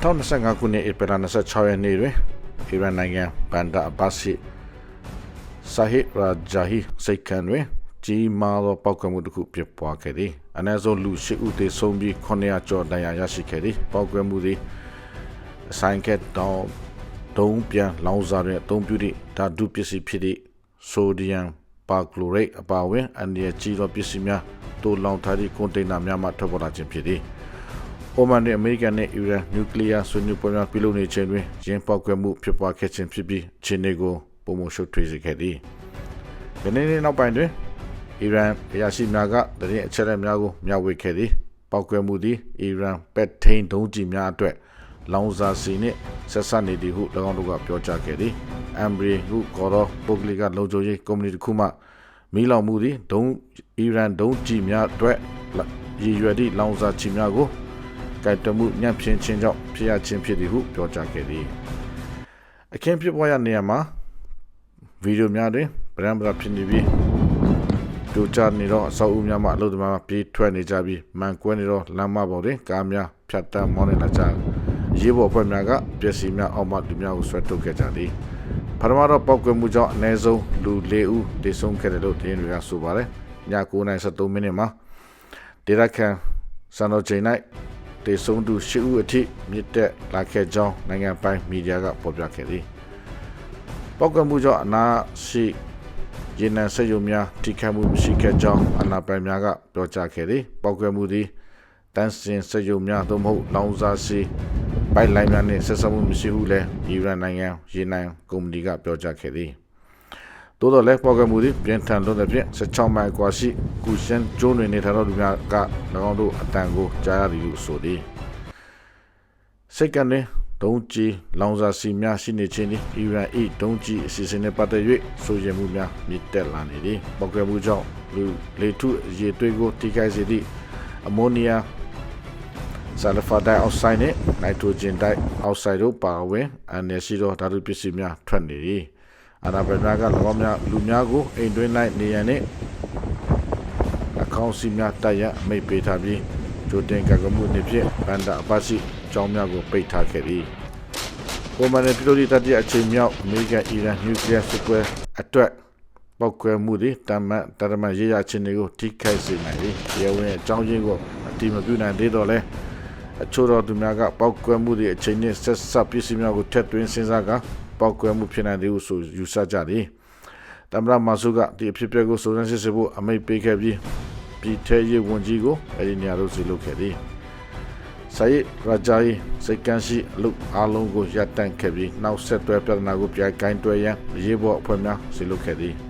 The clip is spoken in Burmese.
2025ခုနှစ်ဧပြီလ26ရက်နေ့တွင်အီရန်နိုင်ငံဘန်ဒါအဘတ်စီဆာဟစ်ရာဂျာဟီစိတ်ခံတွင်ကြီးမားသောပောက်ကွဲမှုတစ်ခုဖြစ်ပွားခဲ့သည်အနည်းဆုံးလူ၈ဦးသေဆုံးပြီး900ကျော်ဒဏ်ရာရရှိခဲ့သည်ပောက်ကွဲမှုသည်အဆိုင်ကက်တောင်ဒုံးပြန်လောင်စာတွင်အသုံးပြုသည့်ဓာတုပစ္စည်းဖြစ်သည့်ဆိုဒီယမ်ပါကလိုရိတ်အပါအဝင်အန်ဒီယကြီးသောပစ္စည်းများတိုးလောင်ထားသည့်ကွန်တိန်နာများမှထွက်ပေါ်လာခြင်းဖြစ်သည် အိုမန်နဲ့အမေရိကန်နဲ့အီရန်နျူကလ িয়ার ဆွေးနွေးပွဲများပြုလုပ်နေခြင်းတွင်ရင်းပေါက်ကွဲမှုဖြစ်ပွားခဲ့ခြင်းဖြစ်ပြီးချင်းတွေကိုပုံမရှုပ်ထွေးစေခဲ့သည်။ဒီနေ့နေ့နောက်ပိုင်းတွင်အီရန်အရာရှိများကတရင်အချက်အလက်များကိုမျှဝေခဲ့သည်။ပေါက်ကွဲမှုသည်အီရန်ပက်ထိန်ဒုံးကျည်များအတွက်လောင်စာစီနှင့်ဆက်ဆက်နေသည်ဟု၎င်းတို့ကပြောကြားခဲ့သည်။အမ်ဘရီဟုခေါ်သောပုဂ္ဂလိကလုံခြုံရေးကုမ္ပဏီတစ်ခုမှမီးလောင်မှုသည်ဒုံးအီရန်ဒုံးကျည်များအတွက်ရည်ရွယ်သည့်လောင်စာချီများကို ကဲတမှုညံ့ဖြင်းခြင်းကြောင့်ဖြစ်ရခြင်းဖြစ်သည်ဟုပြောကြားခဲ့သည်အခင်းဖြစ်ပွားရနေရာမှာဗီဒီယိုများတွင်ဗရန်ဗရာဖြစ်နေပြီးဒူချာနေတော့အဆောက်အဦများမှအလုပ်သမားပြေးထွက်နေကြပြီးမန်ကွဲနေတော့လမ်းမပေါ်တွင်ကားများဖြတ်တန်းမောင်းနေလာကြရေးပေါ်ဖွဲ့များကပျက်စီးများအောက်မှလူများကိုဆွဲထုတ်ခဲ့ကြသည်ပထမတော့ပောက်ကွဲမှုကြောင့်အနည်းဆုံးလူ၄ဦးသေဆုံးခဲ့တယ်လို့သတင်းတွေကဆိုပါတယ်ည9:73မိနစ်မှာဒေတာကန်စံတော်ချိန်၌ တေဆုံးသူ၈ဦးအထိမြစ်တက်လာခဲ့ကြောင်းနိုင်ငံပိုင်မီဒီယာကဖော်ပြခဲ့သည်ပောက်ကမှုကြောင့်အနာရှိရေနံစက်ရုံများထိခိုက်မှုမရှိခဲ့ကြောင်းအနာပိုင်များကပြောကြားခဲ့သည်ပောက်ကမှုသည်တန်းစင်စက်ရုံများသို့မဟုတ်လောင်စာစီပိုက်လိုင်းများနှင့်ဆက်စပ်မှုမရှိဟုလည်းအီရန်နိုင်ငံရေနံကုမ္ပဏီကပြောကြားခဲ့သည် တိုးတော်လည်းပေါ်ကမှုသည်ပြန်ထန်လွန်တဲ့ဖြင့်16မိုင်ကွာရှိကူရှန်ကျိုးတွင်နေထိုင်သောလူများက၎င်းတို့အတန်ကိုကြားရသည်ဟုဆိုသည်စိတ်ကနေဒုံးကြီးလောင်စာစီများရှိနေခြင်းသည်အီရန်၏ဒုံးကြီးအစီအစဉ်နှင့်ပတ်သက်၍ဆိုရမှုများမြင့်တက်လာနေသည်ပောက်ကမှုကြောင့်လူလေထုရေတွေးကိုတိကျစေသည့်အမိုနီယာဆာလဖာဒိုင်အောက်ဆိုက်နှင့်နိုက်ထရိုဂျင်ဒိုင်အောက်ဆိုက်တို့ပါဝင်အန်နယ်ရှိသောဓာတုပစ္စည်းများထွက်နေသည် အနာဘယ်နာက၎င်းများလူများကိုအိမ်တွင်း၌နေရန်နှင့်အကောင့်စီများတက်ရအမိတ်ပေးထားပြီးဂျိုတင်ကကမှုအနေဖြင့်ဘန်ဒါအပတ်စီကျောင်းများကိုပိတ်ထားခဲ့သည်။ပုံမှန်နဲ့ပြည်သူ့တပ်ရဲ့အချိန်မြောက်အမေရိကန်အီရန်နျူကလ িয়ার စစ်ပွဲအတွက်ပောက်ကွဲမှုတွေတမန်တရမန်ရေးရခြင်းတွေကိုထိခိုက်စေနိုင်သည်။ရေဝင်အကြောင်းရင်းကိုအတိမပြုနိုင်သေးတော့လဲအချို့တော်သူများကပောက်ကွဲမှုတွေအချိန်နဲ့ဆက်စပ်ပစ္စည်းများကိုထက်သွင်းစဉ်းစားက ပောက်ကွဲမှုဖြစ်နိုင်သည်ဟုဆိုယူဆကြသည်။တမရမာဆုကဒီအဖြစ်အပျက်ကိုစုံစမ်းစစ်ဆေးဖို့အမိန့်ပေးခဲ့ပြီးပြည်ထရေးဝန်ကြီးကိုအဲဒီနေရာသို့စီလုပ်ခဲ့သည်။ဆိုင်ရာဂျာယီစိတ်ကန်းရှိအလုပ်အလုံးကိုရပ်တန့်ခဲ့ပြီးနောက်ဆက်တွဲပြဿနာကိုပြန်ကင်တွယ်ရန်ရေးပေါ်အဖွဲ့များစီလုပ်ခဲ့သည်။